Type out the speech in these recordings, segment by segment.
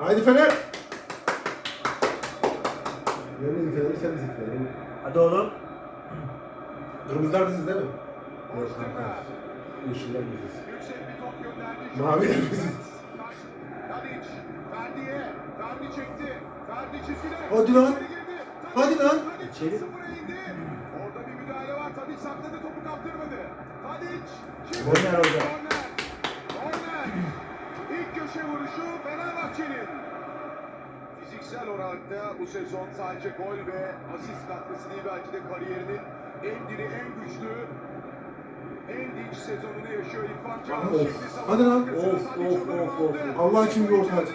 Haydi Fener. Yemin Fener'i sen misin Fener? Hadi oğlum. Kırmızılar biziz değil mi? Kanka. Yeşiller biziz. Yüksek bir top gönderdi. Maviler biziz. Hadi lan. Hadi lan. İçeri. Orada bir müdahale var. Tadic sakladı topu kaptırmadı. Şimdi Korner oldu. Korner. Korner. Köşe vuruşu Fenerbahçe'nin. Fiziksel olarak da bu sezon sadece gol ve asist katkısı değil belki de kariyerinin en diri, en güçlü, en dinç sezonunu yaşıyor İrfan Can. Of. Hadi lan. Of, of, of, of. Allah için bir orta aç.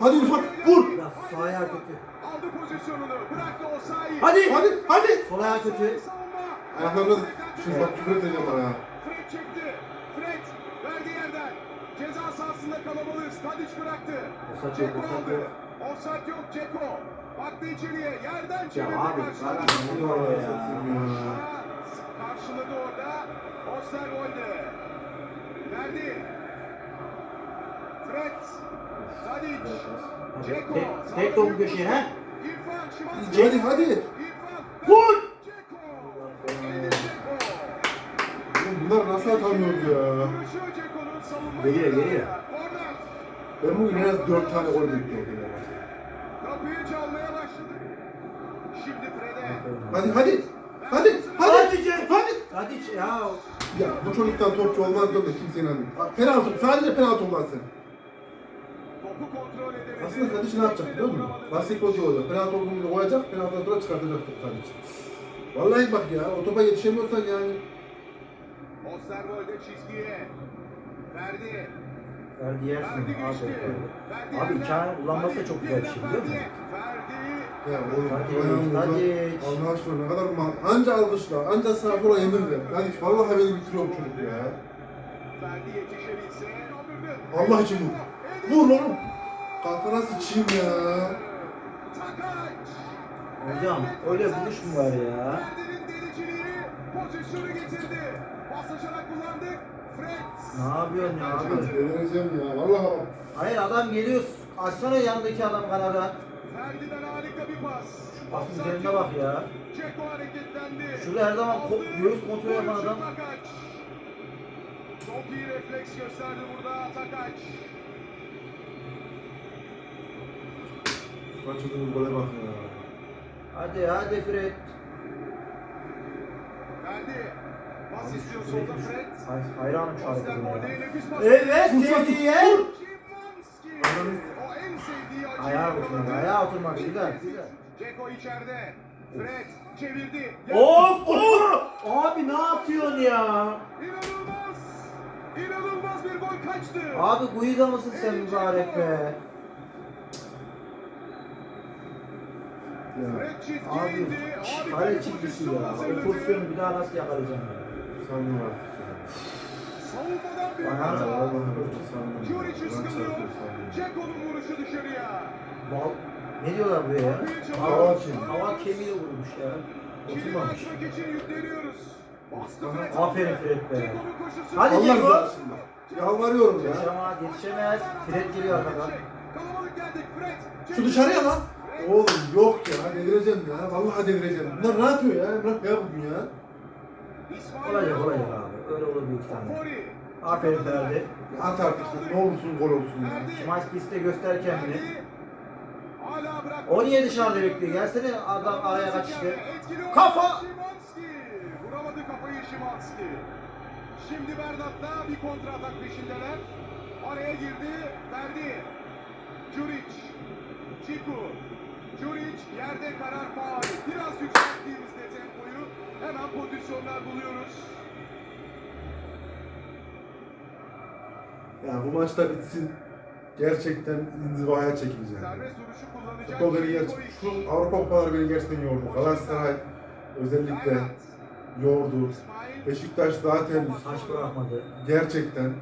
Hadi İrfan, vur. Ya sağ ayağı kötü. Aldı pozisyonunu. Bıraktı Osayi. Hadi. Hadi hadi. Sol ayağı kötü. Ayaklarına şimdi bak küfür edeceğim bana. Fred çekti. Ceza sahasında kalabalığız. Tadic bıraktı. Ceko aldı. Offside yok Ceko. Baktı içeriye. Yerden Ya çevirdi. abi karşıladı. zaten ne var ya. Karşıladı orada. Osterwolde. Verdi. Fred. Tadic. Ceko. Tek, tek topu köşeye ha. İrfan Şimanski. Hadi hadi. Geliyor, geliyor. Ben bugün en az 4 tane gol bekliyorum. Kapıyı çalmaya başladı. Şimdi Fred'e. Hadi hadi. Hadi hadi. Hadi. Hadi. Hadi ya. Ya bu çocuktan topçu olmaz diyorum da kimse inanmıyor. Penaltı, sadece penaltı olmaz sen. Topu kontrol edemedi. Aslında Tadiç ne yapacak biliyor musun? Basketbolcu olacak. Penaltı olduğunu koyacak, penaltıdan sonra çıkartacak Tadiç. Vallahi bak ya, o topa yetişemiyorsan yani. Osterwolde çizgiye. Verdi. Verdi yersin. Verdi geçti. Aferin. Verdi Abi yerden. imkanı kullanması da çok güzel bir şey, biliyor musun? Ya oğlum, Tadiç. Allah aşkına ne kadar mal. Anca alkışla, anca sağa sola emir ver. Tadiç vallahi beni bitiriyor bu çocuk ya. Verdi yetişebilse. Allah için vur. Vur oğlum. Kafana sıçayım ya. Hocam öyle buluş mu var ya? Ferdi'nin deliciliği pozisyonu getirdi. Paslaşarak kullandık. Fred. Ne yapıyorsun ya abi? Delireceğim ya, vallahi bak. Hayır adam geliyor. Açsana yanındaki adam kanada. Ferdi'den harika bir pas. Pasın Offside üzerine bak ya. Ceko hareketlendi. Şurada her zaman ko- göğüs kontrolü yapan adam. Takaç. Çok iyi refleks gösterdi burada Takaç. Lan çocuğun gole bak ya. Hadi hadi Fred. Verdi. Hayranım şu hareketine ya. Evet açıyı Ayağa oturmadı, ayağa oturmadı. İlk Güzel. Ceko içeride. Fred çevirdi. Of of! Abi ne yapıyorsun ya? İnanılmaz. İnanılmaz bir gol kaçtı. Abi Guiga mısın sen mübarek be? Ya. Abi kare bir çizgisi ya. O pozisyonu bir daha nasıl yakalayacağım ya? Sandım artık ya. Savunmadan bir Bana hata. Vallahi sandım. Juric. Ceko'nun vuruşu dışarıya. Bal... Ne diyorlar buraya ya? Hava Hava, kemiği. hava kemiğiyle vurmuş ya. Kilimi Oturmamış. açmak için yükleniyoruz. Bastı Fred. Aferin Fred be. Ceko'nun koşusu. Hadi Allah Ceko. rızası için bak. Yalvarıyorum ya. Yaşamaz, yetişemez. Fred geliyor arkadan. Kalabalık geldik Fred. Şu dışarıya lan. Oğlum yok ya delireceğim ya. Vallahi delireceğim. Bunlar ne yapıyor ya? Bırak ya bugün ya. Olacak olacak abi. Öyle olur büyük. Fori. Aferin Ferdi. At artık ne olursun gol olsun ya. Ferdi. Şimanski de göster kendini. Ferdi. Hala bırak. O niye dışarıda bekliyor? Gelsene adam araya oynadı Kafa! Vuramadı kafayı Szymanski. Şimdi Bernat'la bir kontra atak peşindeler. Araya girdi. Ferdi. Juric. Ciku. Juric yerde karar faal. Biraz yükselttiğimizde tempoyu hemen pozisyonlar buluyoruz. Ya bu maçta bitsin. Gerçekten inzivaya çekileceğim. Serbest vuruşu kullanacak. Futbol beni gerçekten, şu Avrupa kupaları beni gerçekten yordu. Galatasaray özellikle yordu. Beşiktaş zaten Saç bırakmadı. gerçekten.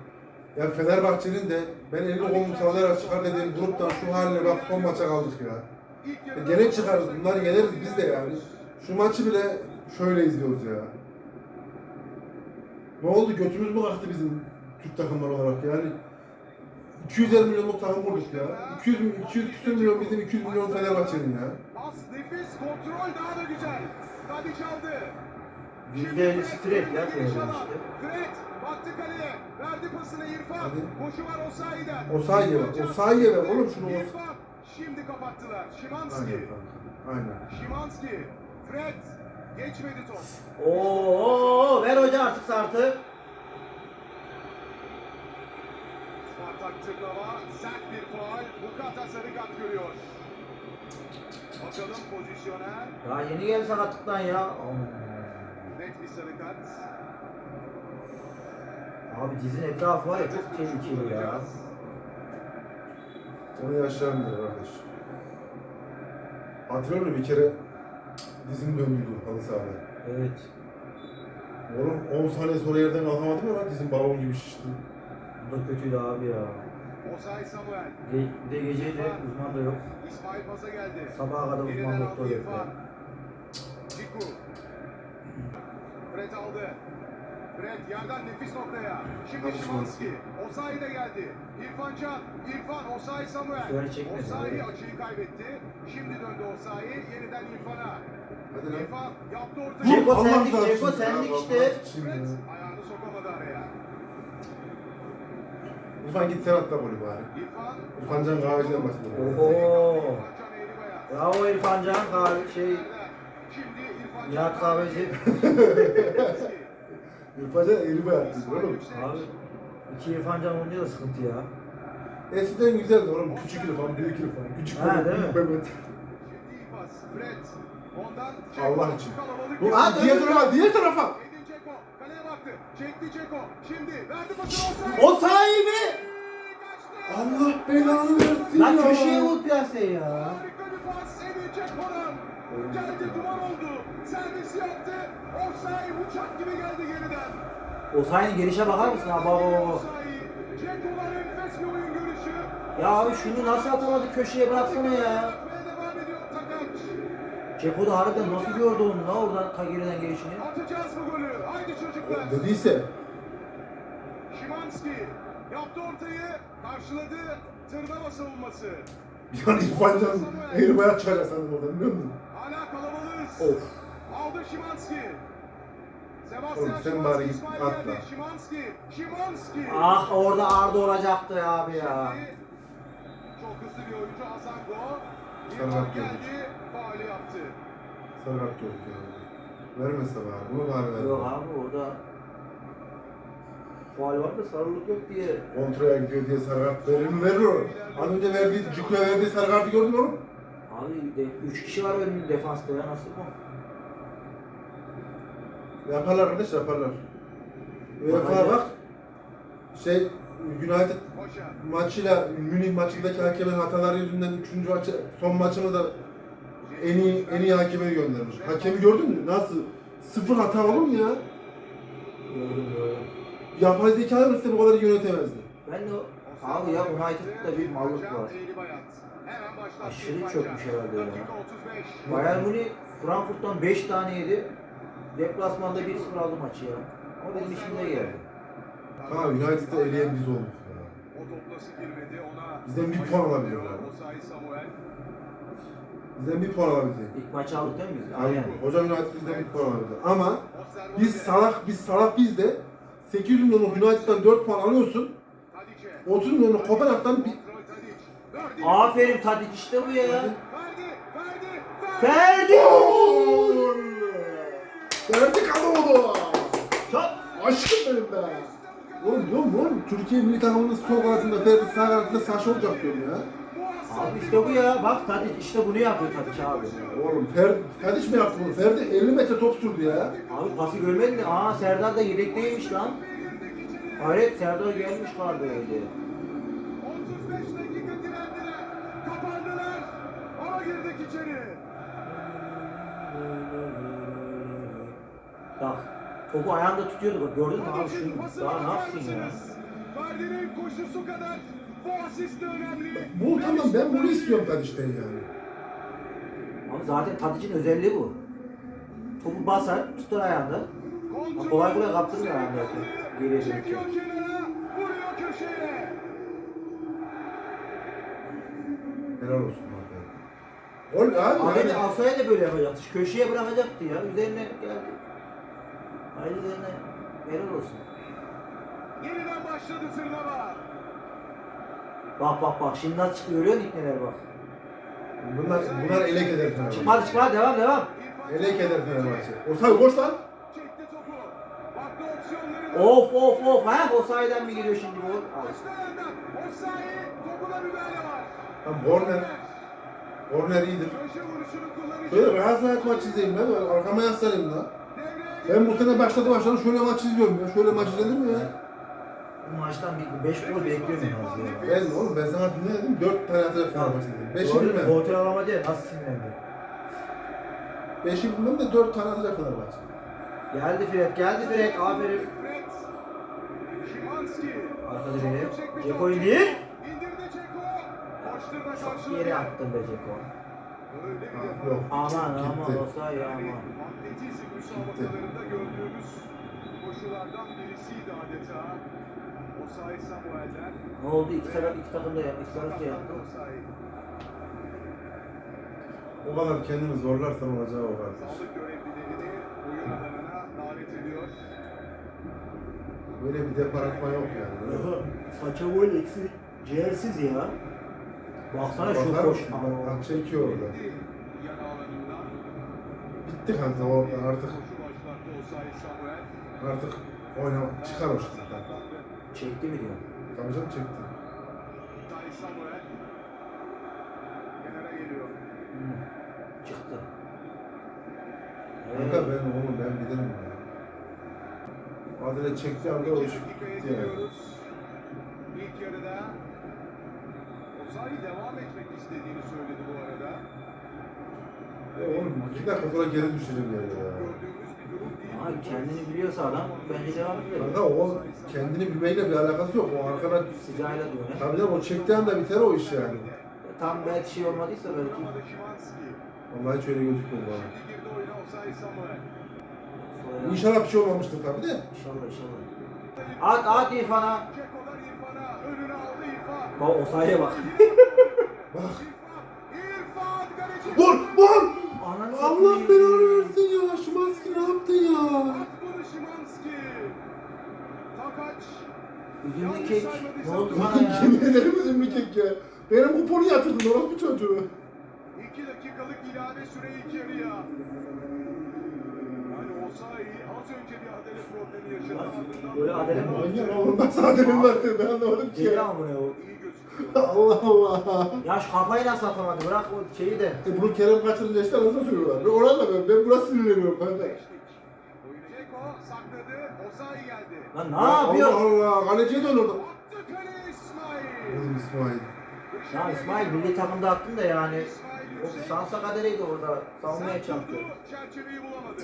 Ya Fenerbahçe'nin de ben elini kolumu sallayarak çıkar dediğim gruptan şu haline bak son maça kaldık ya. Yarıda- Gene çıkarız bunları yeneriz biz de yani. Şu maçı bile şöyle izliyoruz ya. Ne oldu götümüz mü kalktı bizim Türk takımları olarak yani. 250 milyonluk takım kurduk ya. 200, mi- 200 küsür milyon bizim 200 milyon Fenerbahçe'nin ya. Pas nefis, kontrol daha da güzel. Tadiç aldı. Yüzde elli straight ya işte. Fred baktı kaleye. Verdi pasını İrfan. Hadi. Koşu var Osayi'den. O sahiye ver. O sahiye ver oğlum şunu. İrfan. Şimdi kapattılar. Aynen Şimanski. kanka. Aynen. Şimanski. Fred. Geçmedi top. Oo, ver hoca artık sartı. Spartak Tırnava sert bir faal. Bukata sarı kart görüyor. Bakalım pozisyona. Daha yeni geldi sakatlıktan ya. Net bir sarı kart. Abi dizin etrafı var ya çok tehlikeli ya. Onu bir kardeş. Hatırlıyor musun bir kere dizim döndüydü halı sahada. Evet. Oğlum 10 saniye sonra yerden kalkamadım ya lan dizim balon gibi şişti. Bu da kötüydü abi ya. Osay Samuel. Ge- Bir de geceydi uzman da yok. İsmail Paza geldi. Sabaha kadar uzman doktor yok ya. Ciku. Fred aldı. Fred yerden nefis noktaya. Şimdi Hadi Şimanski. Osayi de geldi. İrfan Can. İrfan Osayi Samuel. Evet. açıyı kaybetti. Şimdi döndü Osayi. Yeniden İrfan'a. Hadi lan. Ceko sendik, Ceko sendik işte. ayağını sokamadı araya. İrfan git sen atla golü bari. İrfan. Can Kahveci'den bahsediyorum. Oho. Bravo İrfan Can. Kahve şey Nihat Kahveci. İrfan Can eli bayağı oğlum. Abi iki İrfan Can olunca da sıkıntı ya. Eskiden güzeldi oğlum. Küçük İrfan, büyük İrfan. Küçük Ha, değil mi? Mehmet. Fred. Ondan Allah için. Bu, ha, diğer tarafa, diğer tarafa. O sahibi. Allah belanı versin Lan ya. köşeye vur plaseyi ya. Geldi duman oldu. Servis yaptı. Osayi uçak gibi geldi geriden. O sahibi gelişe bakar mısın abi? Baba baba. Osayi. Ceko'lar enfes bir oyun görüşü. Ya abi şunu nasıl atamadı köşeye bıraksana ya. Atmaya devam ediyor Takaç. Ceko da harbiden nasıl gördü onu la oradan ta geriden gelişini. Atacağız bu golü. Haydi çocuklar. Dediyse. Şimanski yaptı ortayı. Karşıladı. Tırnava savunması. Yani İrfan Can bayağı çıkacak sandım oradan biliyor musun? Hala kalabalığız. Of. Aldı Şimanski. Sebastian Oğlum sen bari git atla. Şimanski. Şimanski. Ah orada Arda olacaktı abi ya. Şimdi Çok hızlı bir oyuncu Azango. Sana İrfan bak geldi. Faali yaptı. Sarı kart gördük ya. Vermese bari. Bunu bari ver. Yok abi orada faal var da sarılık yok diye. Kontraya gidiyor diye sarı kart verir mi? Verir o. Az önce verdiği, Ciku'ya verdiği sarı kartı gördün oğlum? Abi de, üç kişi var önünde defansta ya nasıl bu? Yaparlar kardeş yaparlar. UEFA bak. Şey United maçıyla Münih maçındaki hakemin hataları yüzünden 3. maçı son maçını da en iyi en iyi hakeme göndermiş. Hakemi gördün mü? Nasıl? Sıfır hata olur mu ya? Gördüm gördüm. Yapay zeka olsa bu kadar yönetemezdi. Ben de abi ya United'da bir mallık var. Aşırı çökmüş herhalde ya. Dakika 35. Bayern Münih Frankfurt'tan 5 tane yedi. Deplasmanda 1-0 aldı maçı ya. Ama benim işimde geldi. Ha United'ı eleyen biz olduk ya. O top nasıl girmedi ona. Bizden bir puan alabiliyorlar. Bizden bir puan alabildi. İlk maçı aldık değil mi biz? Aynen. Hocam United bizden bir puan alabildi. Ama biz salak biz salak biz de 800 milyonluk United'dan 4 puan alıyorsun. Tadic'e. 30 milyonluk Kopenhag'dan bir. Aferin Tadic işte bu ya. Verdi. Ferdi! Verdik adamı. Çok Aşkım benim be. Oğlum diyorum oğlum Türkiye milli takımının sol kanatında Ferdi sağ kanatında Saşa olacak diyorum ya. Abi işte bu ya. Bak Tadic işte bunu yapıyor Tadic abi. Oğlum Ferdi, Tadiç mi yaptı bunu? Ferdi 50 metre top sürdü ya. Abi pası görmedin mi? Aa Serdar da yedekteymiş lan. Hayret Serdar gelmiş vardı öyle. 35 dakika direndiler. Kapandılar. Ama girdik içeri. Bak topu ayağında tutuyordu bak gördün mü abi şunu daha ne yapsın ya? Ferdi'nin koşusu kadar bu asist de önemli. Bu tamam ben bunu istiyorum Tadiç'ten yani. Abi zaten Tadic'in özelliği bu. Topu basar tutar ayağında. Kontrol. Kolay kolay kaptırmıyor ayağında. Geriye. Çekiyor kenara. Vuruyor köşeye. Helal olsun. Gol abi. Adem'i yani- Asaya da böyle yapacaktı. Şu Köşeye bırakacaktı ya. Üzerine geldi. Hayır üzerine helal olsun. Yeniden başladı tırnava. Bak bak bak şimdi nasıl çıkıyor görüyor ipneler bak. Bunlar, bunlar elek eder Fenerbahçe. Çıkma çıkma devam devam. Elek eder Fenerbahçe. Osay koş lan. Of of of ha o sayeden mi geliyor şimdi bu? Lan Borner. Borner iyidir. Şöyle rahat rahat maç izleyeyim ben. Arkama yaslanayım. Devreye Ben bu sene başladı başladı şöyle maç izliyorum ya. Şöyle maç izlenir mi ya? Bu maçtan bir 5 gol bekliyorum en az ya. Ben oğlum ben sana ne dedim? 4 tane atacak Fenerbahçe dedim. 5'i Doğru, bilmem. Gol alama diye nasıl sinirlendi? 5'i bilmem de 4 tane atacak Fenerbahçe. Geldi Fred geldi Fred aferin. Arka direğe. Ceko indi. Çok yere attın be Ceko. Öyle bir defa. yok. Aman Gitti. aman olsaydı Yani aman. atletizm müsabakalarında gördüğümüz koşulardan birisiydi adeta. Ne oldu? İki taraf iki takım da yaptı. İki taraf da yaptı. O kadar kendini zorlarsan olacağı o kadar. Sağlık görevlilerini oyun alanına davet ediyor. Böyle bir depar atma yok yani. Saça gol eksi ciğersiz ya. Baksana şu Bakar mısın? Bak, çekiyor orada. Gitti yan alanından. Bitti kanka o artık Koşu başlattı Osayi Samuel. artık oynama çıkar o işte. Çekti mi diyor. Tabii canım çekti. Samuel. Kenara geliyor. Hı. Çıktı. Kanka ben onu ben bilirim ya. Adile çekti anda o iş bitti yani. İlk yarıda Osayi devam etmek istediğini söyledi bu arada. E oğlum iki dakika sonra geri düşeceğim yani ya. Gördüğümüz. Abi kendini biliyorsa adam bence devam eder. Kanka o kendini bilmeyle bir alakası yok. O arkada Sıcağıyla ne? tabii canım o çektiği anda biter o iş yani. Tam belki şey olmadıysa belki. Vallahi hiç öyle gözükmüyor bana. İnşallah bir şey olmamıştır tabii de. İnşallah inşallah. At at İrfan'a. Bak o sahaya bak. Bak. Vur vur! Ananı Allah belanı versin ya. Şimanski ne yaptın ya? Atmadı Şimanski. Takaç. Üzümlü kek. Ne oldu sana ya? Yemin ederim üzümlü kek ya. Benim kuponu yatırdın orası bu çocuğu. 2 dakikalık ilave süre ilk yarıya. Yani Osayi az önce bir adele problemi yaşadı. Böyle adele mi? Manyak oğlum nasıl adamın var diye ben anlamadım ki Deli ya. amına o. Allah Allah. Ya şu kafayı nasıl atamadı? Bırak o şeyi de. E bunu Kerem kaçırınca işte nasıl söylüyorlar? Ben ona da ben, ben burası sinirleniyorum kanka. Sakladı. Osayi geldi. Lan ne yapıyor? Allah Allah. Kaleciye dön orada. Attı kale İsmail. Oğlum İsmail. Ya İsmail milli takımda attın da yani. O şansa kaderiydi orada. Savunmaya çarptı. Çerçeveyi bulamadı.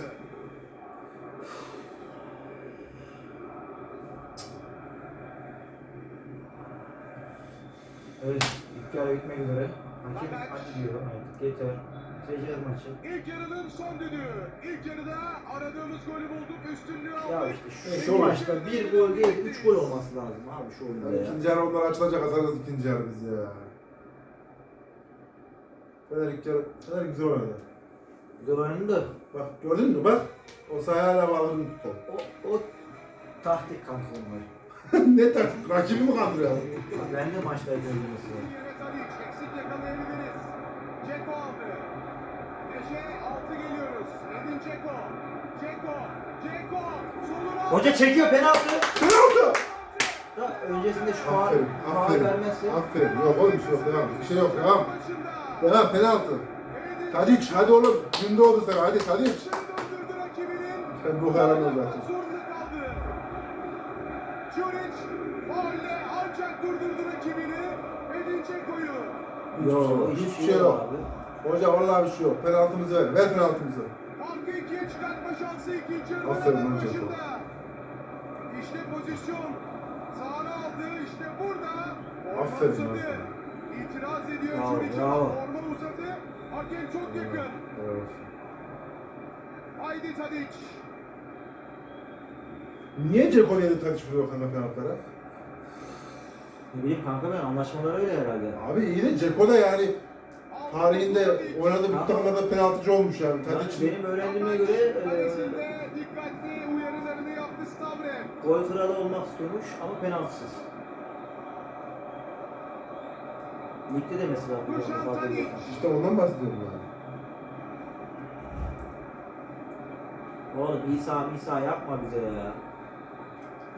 Evet. İlk yarı bitmek üzere. Hakem aç diyor artık. Yeter. Bitireceğiz maçı. İlk yarının son düdüğü. İlk yarıda aradığımız golü bulduk. Üstünlüğü aldık. Ya işte şu, şu maçta bir gol değil, üç gol olması lazım abi şu oyunda ya. İkinci yarı onlar açılacak azarız ikinci yarı biz ya. Fener ilk yarı, Fener güzel oynadı. Güzel oynadı. Bak gördün mü bak. O sayı hala bağlarını tuttu. O, o taktik kanka onlar. ne taktik? Rakibi mi kandırıyor? Ben de maçta gördüm mesela. Hoca çekiyor penaltı. Penaltı! Da öncesinde şu faul, Aferin, aferin. vermezse. Aferin. Yok oğlum şey yok. Devam. Bir şey yok. Devam. Devam penaltı. Edin Tadic hadi oğlum. Gün doğdu sana. Hadi rakibinin. Sen bu karanlığı zaten. Zorunda kaldı. Juric faulle ancak durdurdu rakibini. Edin Ceko'yu. Yok Hiçbir şey yok. abi. Hoca vallahi bir şey yok. Penaltımızı ver. Ver penaltımızı. Farkı ikiye çıkartma şansı ikinci yarının Aferin başında. İşte pozisyon. Sağına aldı. İşte burada. Forma Aferin uzadı. sana. İtiraz ediyor Bravo, bravo. Forma uzadı. Hakem çok yakın. Evet. Haydi Tadic. Niye Ceko yedi Tadic vuruyor kanka penaltılara? Ne bileyim kanka ben anlaşmalar öyle herhalde. Abi iyi de Ceko da yani tarihinde oynadığı bir takımlarda penaltıcı olmuş yani. Ya Tadic benim öğrendiğime göre e, gol kralı olmak istiyormuş ama penaltısız. Ligde de mesela bu Dušan fark ediyorsun. işte ondan bahsediyorum yani. Oğlum İsa İsa yapma bize ya.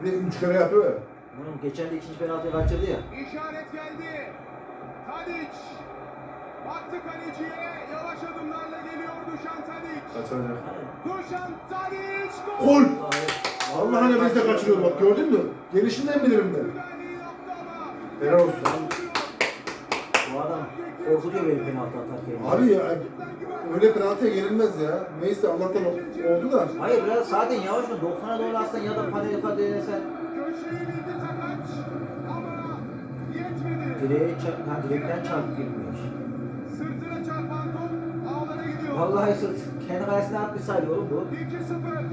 Bir de üç kere yapıyor ya. Bunun geçen de ikinci penaltıyı kaçırdı ya. İşaret geldi. Tadic. Baktı kaleciye. Yavaş adımlarla geliyor Dušan Tadic. Kaçıracak. Dušan Tadic. Gol! Vallahi- Allah'ın emrinde kaçırıyor bak gördün mü? Gelişinden bilirim ben. Helal olsun. Bu adam korkutuyor beni penaltı atarken. Abi ya öyle penaltıya gelinmez ya. Neyse Allah'tan oldu da. Hayır biraz zaten yavaş mı? 90'a doğru atsan ya da panel denesen Köşeyi bildi Takaç. Ama yetmedi. direğe çarp, ha, direkten çarpıp girmiş. Sırtına çarpan top ağlara gidiyor. Vallahi sırt kendi kalesine atmışsaydı oğlum bu. 2-0.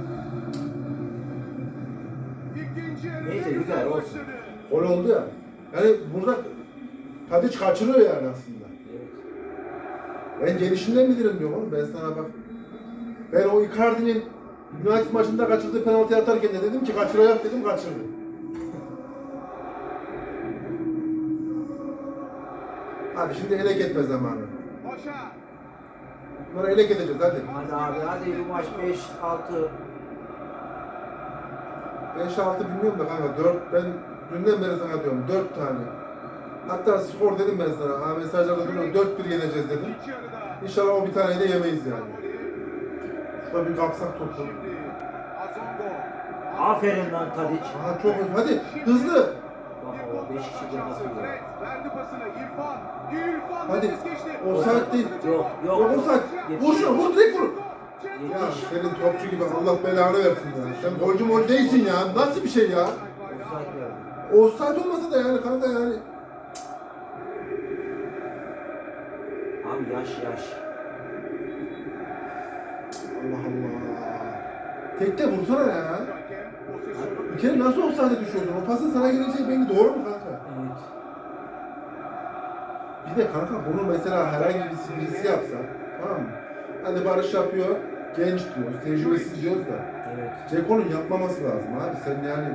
İkinci yarı Neyse, ne güzel, olsun. Gol oldu ya. Yani burada Tadic kaçırıyor yani aslında. Evet. Ben gelişinden bilirim diyorum oğlum ben sana bak. Ben o Icardi'nin United maçında kaçırdığı penaltıyı atarken de dedim ki kaçıracak dedim kaçırdı. Hadi şimdi elek etme zamanı. Paşa. Bunları elek edeceğiz hadi. Hadi abi hadi bu maç 5-6 5-6 bilmiyorum da kanka 4 ben dünden beri sana diyorum 4 tane. Hatta skor dedim ben sana. Ha mesajlarda duruyor 4-1 yeneceğiz dedim. İnşallah o bir taneyi de yemeyiz yani. Şurada bir kapsak topu. Aferin lan Tadic. Aha çok hadi hızlı. Bak o 5 kişi. Fred verdi pasını İrfan. İrfan Hadi. geçti. O saat değil. Yok yok. Yok o saat. Vur şunu vur direkt vur. Ya senin topçu gibi Allah belanı versin ya. Sen golcü mol değilsin ya. Nasıl bir şey ya? Offside verdi. Offside olmasa da yani kanka yani. Abi yaş yaş. Allah Allah. Tekte vursana ya. Bir kere nasıl offside'e düşüyorsun? O pasın sana geleceği belli doğru mu kanka? Evet. Bir de kanka bunu mesela herhangi bir birisi yapsa tamam mı? Hani Barış yapıyor, genç diyoruz, tecrübesiz diyoruz da. Evet. Ceko'nun yapmaması lazım abi. Sen yani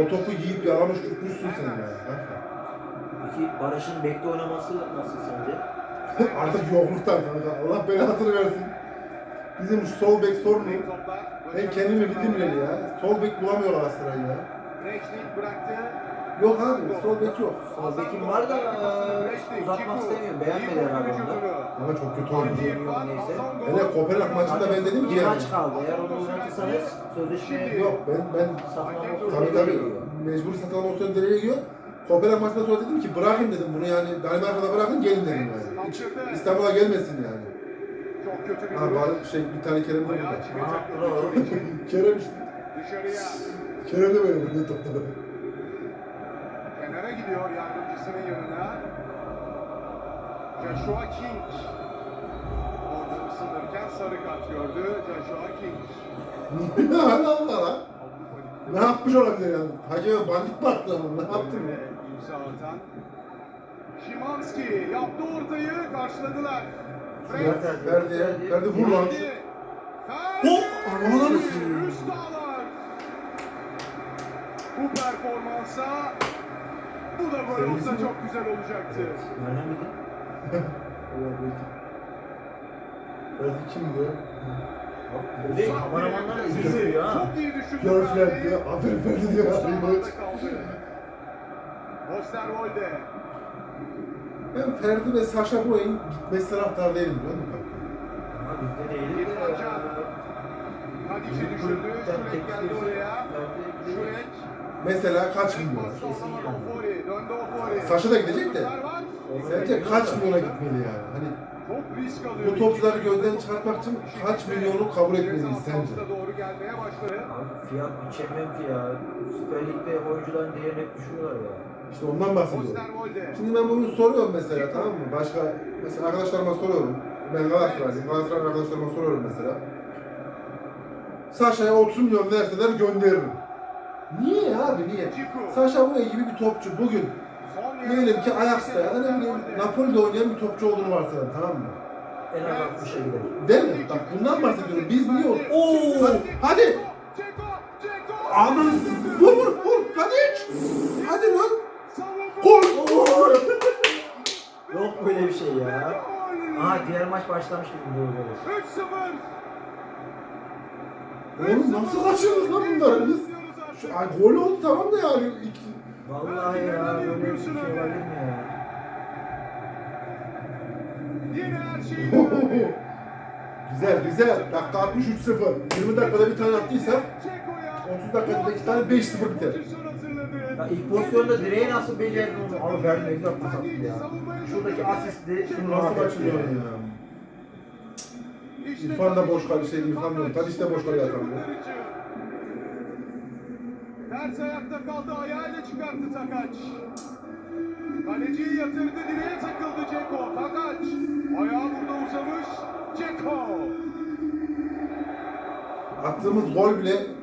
o topu yiyip yalamış tutmuşsun sen yani. kanka. Peki Barış'ın bekle oynaması nasıl sence? Artık yokluktan kanka. Allah belasını versin. Bizim şu sol bek sorunu. Ben kendimi bildim bile ya. Sol bek bulamıyor Galatasaray ya. Reçlik bıraktı. Yok abi sol bek yok. Sol bekim var da eee, uzatmak istemiyorum. Beğenmedi herhalde onu. Ama çok kötü oyuncu. Neyse. Hele Kopenhag maçında ben dedim ki Bir yani. maç kaldı. Eğer onu oynatırsanız sözleşme Yok ben ben satma tabii tabii mecbur satılan olsa nereye gidiyor? Kopenhag maçından sonra dedim ki bırakın dedim bunu yani Danimarka'da bırakın gelin dedim yani. Hiç İstanbul'a gelmesin yani. Ha var şey bir tane Kerem de burada. Kerem işte. Dışarıya. Kerem de böyle böyle topları. Kenara gidiyor yardımcısının yanına. Joshua King. Orada ısınırken sarı kart gördü Joshua King. Ne Allah lan? Ne yapmış olabilir yani? Hakeme bandit mi attı ama ne yaptı mı? İmza atan. Şimanski yaptı ortayı karşıladılar. Ferdi, Ferdi vur lan. Hop! Ananı. Bu performansa bu da gol olsa çok güzel olacaktı. Nereden bildin? Ferdi kim diyor? Öyle kameramanlar izliyor ya. Çok iyi düşündü. Gör Ferdi. Ferdi diyor. Aferin Ferdi diyor. Osterwolde. Ben Ferdi ve Saşa Boy'un gitmesi taraftar değilim? Ama bizde değil de İrfan Can. Tadic'i düşürdü. Şurek geldi oraya. Şurek. Mesela kaç milyon? Saşa da gidecek de. Sence kaç milyona gitmeli yani? Hani Çok risk alıyor. bu topçuları gözden çıkartmak için kaç milyonu kabul etmeliyiz sence? Ceza doğru gelmeye başladı. Abi fiyat biçemiyorum ki ya. Süper Lig'de oyuncuların değerini hep düşürüyorlar ya. İşte ondan bahsediyorum. Şimdi ben bunu soruyorum mesela tamam mı? Başka mesela arkadaşlarıma soruyorum. Ben Galatasaraylıyım. Galatasaray arkadaşlarıma soruyorum mesela. Saşa'ya 30 milyon verseler gönderirim. Niye abi niye? Saşa Boey gibi bir topçu bugün diyelim ki Ajax'ta ya da ne bileyim Napoli'de oynayan bir topçu olduğunu varsayalım tamam mı? En az 60'a gider. Değil mi? Bak bundan bahsediyorum. Biz niye o... Oo! Hadi. Aman vur vur vur. Hadi. Hadi lan. Savunma. Gol. Gol. Yok böyle bir şey ya. Aha diğer maç başlamış gibi böyle. 3-0. Oğlum nasıl kaçırdık lan bunları biz? Şu, ay, gol oldu tamam da yani. İki, Vallahi ya böyle bir şey olabilir mi ya? Yine her şeyi güzel güzel. Dakika 63 0. 20 dakikada bir tane attıysak Ceko'ya. 30 dakikada iki tane 5-0 biter. Ya ilk pozisyonda direği nasıl becerdin onu? Abi verme güzel pas attı ya. Şuradaki asisti şunu Nasıl kaçırıyor ya? İrfan da boş kalıyor, şey, İrfan diyorum. Tadiç de boş kalıyor atamıyor. Ters ayakta kaldı, ayağıyla çıkarttı Takaç. Kaleciyi yatırdı, direğe takıldı Ceko. Takaç, ayağı burada uzamış. Ceko. Attığımız gol bile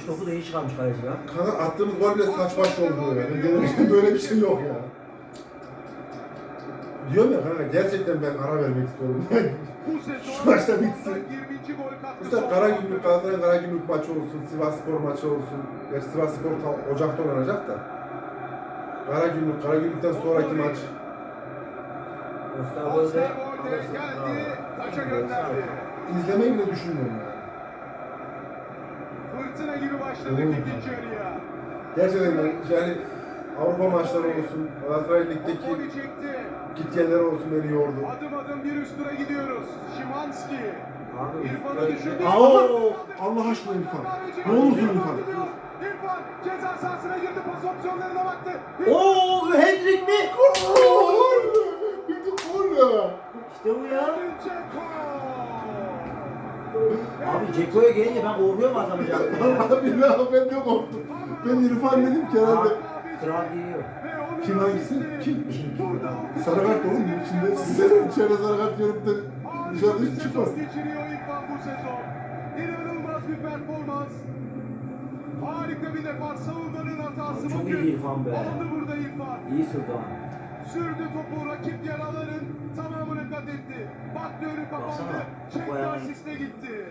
Şu topu da iyi çıkarmış kaleci ya. Kanka attığımız gol bile saç baş oldu yani. Böyle bir şey, böyle bir şey yok ya. Diyorum ya kanka gerçekten ben ara vermek istiyorum. Şu maçta bitsin. 20. gol katkısı. Mesela Karagümrük Galatasaray Karagümrük maçı olsun, Sivas Spor maçı olsun. Gerçi Sivas Spor Ocak'ta oynanacak da. Karagümrük, Karagümrük'ten sonraki maç. Osterwolde geldi, taça gönderdi. izlemeyi bile düşünmüyorum yani. Fırtına gibi başladık ikinci yarıya. Gerçekten yani Avrupa maçları olsun, Galatasaray Lig'deki Toponi çekti. git gelleri olsun beni yordu. Adım adım bir üst tura gidiyoruz. Şimanski. İrfan'ı düşürdü. Allah aşkına İrfan. Ne olursun İrfan. İrfan ceza sahasına girdi. Pas opsiyonlarına baktı. Oo, Hendrik mi? Gol! Bir de gol ya. İşte bu ya. Abi Ceko'ya gelince ben korkuyorum adamı ya. Abi ne ben de korktum. Ben İrfan dedim ki herhalde. Kral geliyor. Kim hangisi? Kim? Burada. Sarı kart oğlum bunun içinde. Size içeride sarı kart görüp de dışarıda hiç çıkmaz. geçiriyor İrfan bu sezon. İnanılmaz bir performans. Harika bir defans. Savunmanın hatası Abi çok bugün. iyi İrfan be. Aldı burada İrfan. İyi ama. Sürdü topu rakip yaraların tamamını kat etti. Baktı önü kapandı. Çekti asiste gitti.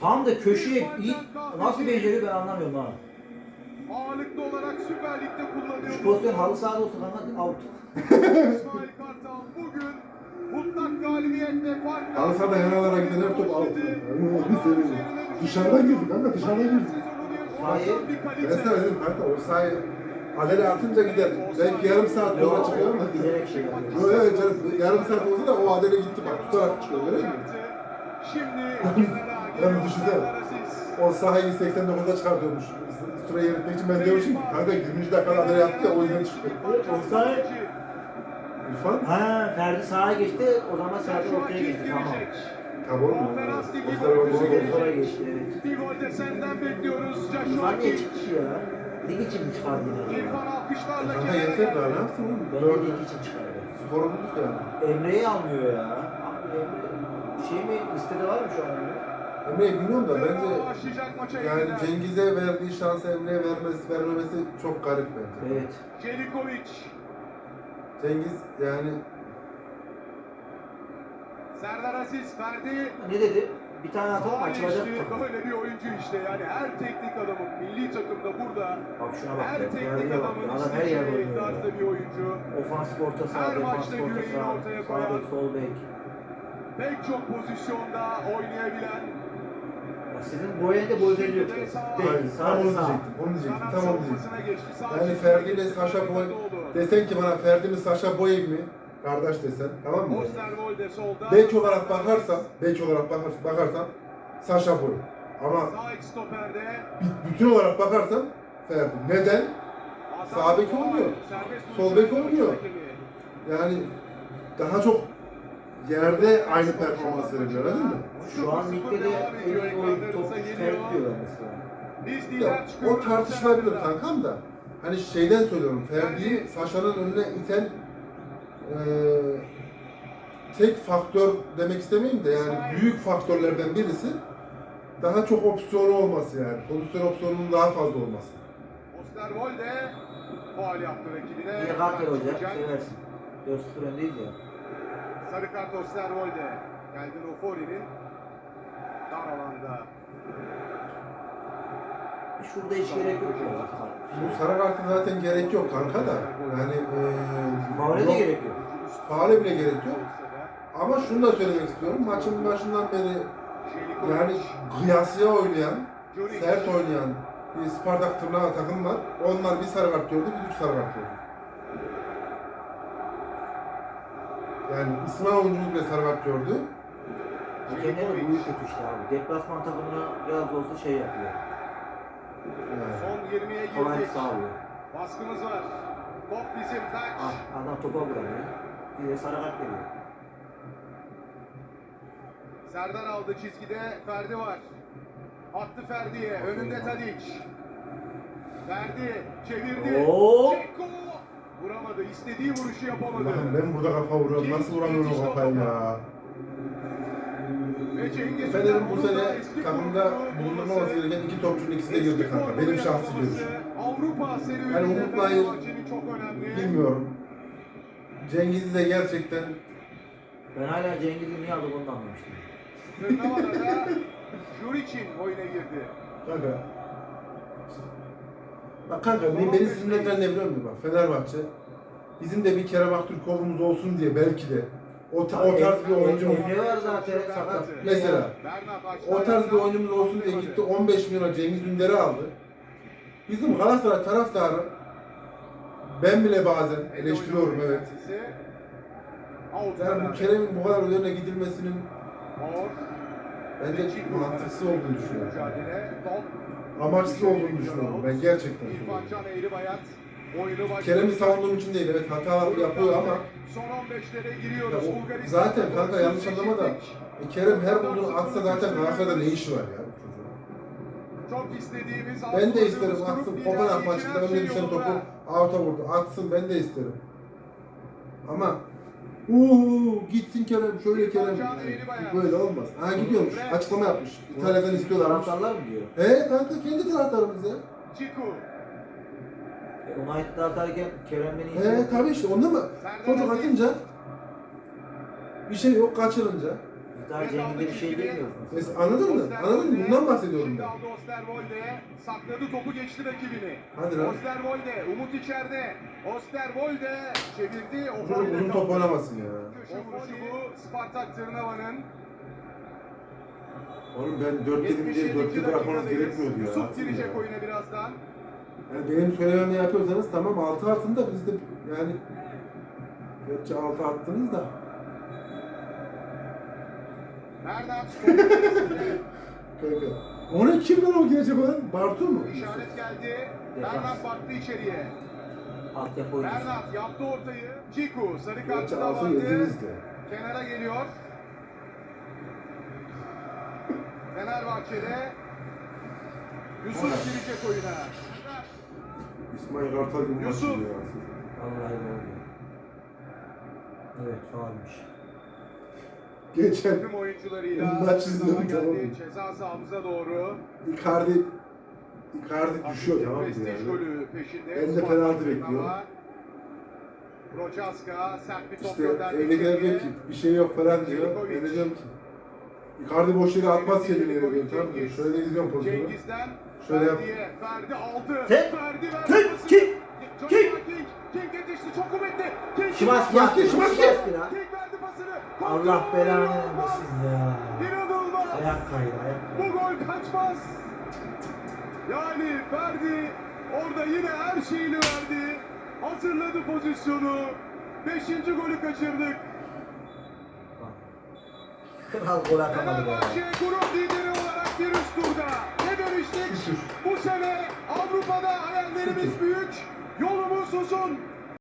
Tam da köşeye iyi, nasıl beceriyor ben anlamıyorum ha. Ağırlıklı olarak Süper Lig'de kullanıyor. Şu pozisyon halı sahada olsa kanka out. İsmail Kartal bugün mutlak galibiyetle farklı. Halı sahada yanarlara giden her top out. Dışarıdan girdi kanka dışarıdan girdi. Hayır. Ben sana dedim kanka o sahayı adele atınca gider. Belki yarım saat yola çıkıyor ama. Şey. Böyle evet canım yarım saat olsa da o adele gitti bak tutarak çıkıyor görüyor musun? Şimdi Ben düşünsene. O sahayı 89'da çıkartıyormuş. Süreyi yönetmek için ben diyormuşum ki kanka 20. dakikada adele yaptı ya o yüzden çıkıyor. Offside. İrfan Ha Ferdi sağa geçti o zaman Serdar ortaya geçti tamam. oldu, oldu. Oraya gelecek. geçti evet. Bir gol de senden bekliyoruz. İrfan niye çıktı ya? Lig için mi çıkardı yine? İrfan alkışlarla Kanka yeter daha ne yapsın oğlum? Bence Dördü. lig için çıkardı. Skoru bulduk yani. Emre'yi almıyor ya. Abi Emre şey mi listede var mı şu an Emre? Emre'yi bilmiyorum da bence yani. Cengiz'e verdiği şansı Emre'ye vermesi, vermemesi çok garip bence. Evet. Celikovic. Cengiz yani Serdar Aziz, Ferdi. Ne dedi? Bir tane Faal açılacak işte, takım. Böyle bir oyuncu işte yani her teknik adamın milli takımda burada Bak şuna bak her ya. teknik bak adamın ya. Adam her yerde isteyeceği oynuyor ya. tarzda bir oyuncu. Ofansif orta saha, Her defansif maçta orta saha, ortaya sağ bek, sol bek. Pek çok pozisyonda oynayabilen Ya sizin bu elde bu özelliği yok. Değil, sadece onu sağ. diyecektim. Onu diyecektim. Tam onu diyecektim. Sağ Yani. Ferdi ile Saşa Boy desen ki bana Ferdi mi Saşa Boy mi? Kardeş desen tamam mı? Bek olarak bakarsam, bek olarak bakar, bakarsam Saşa Boy. Ama bütün olarak bakarsam Ferdi. Neden? Sağ bek serbest Sol bek rakibi. Yani daha çok yerde aynı performans verebiliyor anladın mı? Şu an ligde de en iyi oyun topu diyorlar mesela. Biz Ya, o tartışılabilir kankam da. Hani şeyden söylüyorum. Ferdi'yi Saşa'nın önüne iten eee tek faktör demek istemeyeyim de yani büyük faktörlerden birisi daha çok opsiyonu olması yani. Pozisyon opsiyonunun daha fazla olması. Osterwolde faal yaptı rakibine. İyi kart ver hoca. Çıkacak. Seversin. 4-0 öndeyiz ya. Sarı kart Osterwolde. Geldi Ofori'nin dar alanda. Şurada hiç gerek yok. Bu sarı kartı zaten gerek yok kanka da. Yani eee Faule de gerek yok. Faale bile gerek yok. Ama şunu da söylemek istiyorum. Maçın başından beri yani kıyasıya oynayan, sert oynayan bir Spartak tırnağı takım var. Onlar bir sarı kart gördü, bir üç sarı kart gördü. Yani İsmail oyuncumuz bile sarı kart gördü. Hakemlerin bu kötü işte abi. Deplasman takımına biraz da olsa şey yapıyor. Yani. Son 20'ye Kolaylık girdik. sağlıyor. Baskımız var. Top bizim taç. Ah, adam topa vuramıyor. De sarı kart veriyor. Serdar aldı çizgide. Ferdi var. Attı Ferdi'ye. Önünde Tadic. Ferdi çevirdi. Oo. Ceko. Vuramadı. İstediği vuruşu yapamadı. Ulan ben burada kafa vuruyorum. Nasıl vuramıyorum o kafayı ya? Fener'in bu sene takımda bulundurmaması gereken iki topçunun ikisi de girdi kanka. Benim şahsi görüşüm. Avrupa serüveninde Yani Umut Nayır Fenerbahçe'nin çok önemli. Bilmiyorum. Cengiz de gerçekten Ben hala Cengiz'i niye aldı bunu da anlamıştım. Tırnava'da Juric'in oyuna girdi. Kanka. Bak kanka beni, beni sinirlendiren ne biliyor musun? Bak Fenerbahçe. Bizim de bir Kerem Aktürkoğlu'muz olsun diye belki de o, ta- o tarz bir oyuncumuz Emre var zaten sakat. Mesela o tarz bir oyuncumuz olsun diye gitti 15 milyona Cengiz Ünder'i aldı. Bizim Galatasaray taraftarı ben bile bazen eleştiriyorum evet. Yani bu Kerem'in bu kadar üzerine gidilmesinin bence mantıksız olduğunu düşünüyorum. Amaçsız olduğunu düşünüyorum ben gerçekten. Başladı. Kerem'i savunduğum için değil evet hata yapıyor ama Son 15'lere Ya o- zaten kanka yanlış anlama da e, Kerem her bulduğunu atsa zaten Galatasaray'da ne işi var ya? Çok istediğimiz Ben de isterim atsın Kopenhag maçında önüne düşen topu out'a vurdu. Atsın ben de isterim. Ama uuu gitsin Kerem şöyle Kerem böyle olmaz. Ha gidiyormuş açıklama yapmış. İtalya'dan istiyorlarmış. Taraftarlar mı diyor? He kanka kendi taraftarımız ya. Ciku. E, United'da atarken Kerem beni He izliyor. tabii işte onda mı? Çocuk atınca bir şey yok kaçırınca. Daha Cengiz'e bir şey demiyoruz. Mes- anladın mı? Anladın mı? Bundan bahsediyorum ben. Osterwolde. Sakladı topu geçti rakibini. Hadi lan. Osterwolde. Umut içeride. Osterwolde çevirdi. Bu çocuk uzun top oynamasın ya. Köşe vuruşu bu. Spartak Tırnava'nın. Oğlum ben 4 dedim diye 4'lü bırakmanız gerekmiyordu ya. Yusuf girecek oyuna birazdan. Yani benim söylememi yapıyorsanız tamam 6 atın da biz de yani Gerçi 6 attınız da. Bernat. Kanka. Onu kim lan o girecek olan? Bartu mu? İşaret geldi. Bernat baktı içeriye. Altyapı oyuncusu. Bernat yaptı ortayı. Ciku sarı kartı alsa vardı. yediniz de. Kenara geliyor. Fenerbahçe'de Yusuf girecek oyuna. İsmail Kartal gibi Yusuf. maçı ya. Vallahi doğru. Evet faulmüş. Geçen Tüm oyuncularıyla Maç izliyorum, sahaya tamam mı? Ceza sahamıza doğru. Icardi Icardi düşüyor tamam mı Prestij yani? golü peşinde. Ben de penaltı bekliyorum. Prochaska sert bir top İşte içeriye. diyor ki bir şey yok falan diyor. Ben de diyorum ki Icardi boş yere atmaz kendini Jelikovic, diyor tamam mı? Şöyle gidiyorum pozisyona. Cengiz'den Şöyle yap. Ferdi aldı. Ferdi verdi King. King, King. Yetişti. Çok kuvvetli. King. Şimanski Şimanski, yaptı. Şimanski. Şimanski lan. King verdi pasını. Allah belanı vermesin ya. İnanılmaz. Ayak kaydı ayak Bu kaydı. gol kaçmaz. Yani Ferdi orada yine her şeyini verdi. Hazırladı pozisyonu. Beşinci golü kaçırdık. Kral gol atamadı be. Fenerbahçe grup lideri olarak bir üst turda. Ne demiştik? Bu sene Avrupa'da hayallerimiz büyük. Yolumuz uzun.